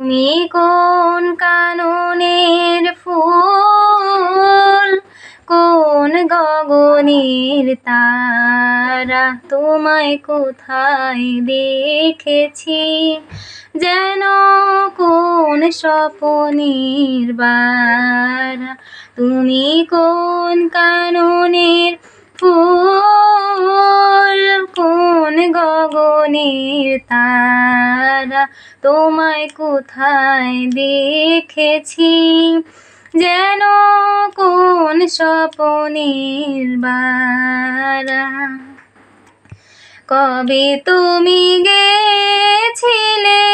তুমি কোন কাননের ফুল, কোন গগনের তারা তোমায় কোথায় দেখেছি? যেন কোন স্বপনের বারা, তুমি কোন কাননের ফুল? গগনের তারা তোমায় কোথায় দেখেছি? যেন কোন স্বপনের বারা। কবে তুমি গেছিলে?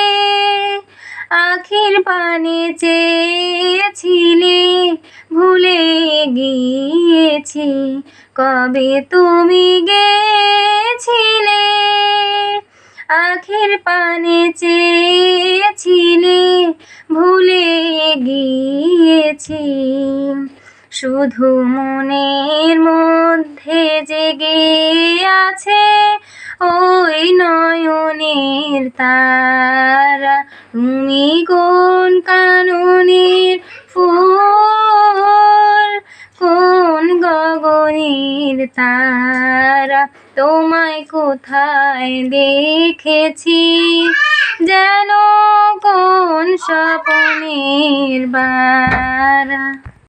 আখির পানে চেয়েছিলে, ভুলে গিয়েছি। কবে তুমি গেছিলে? আখির পানে চেয়েছিলে, ভুলে গিয়েছি। শুধু মনের মধ্যে জেগে আছে ওই নয়নের তারা। তুমি কোন কাননের তারা তোমায় কোথায় দেখেছি? যেন কোন স্বপনের বারা?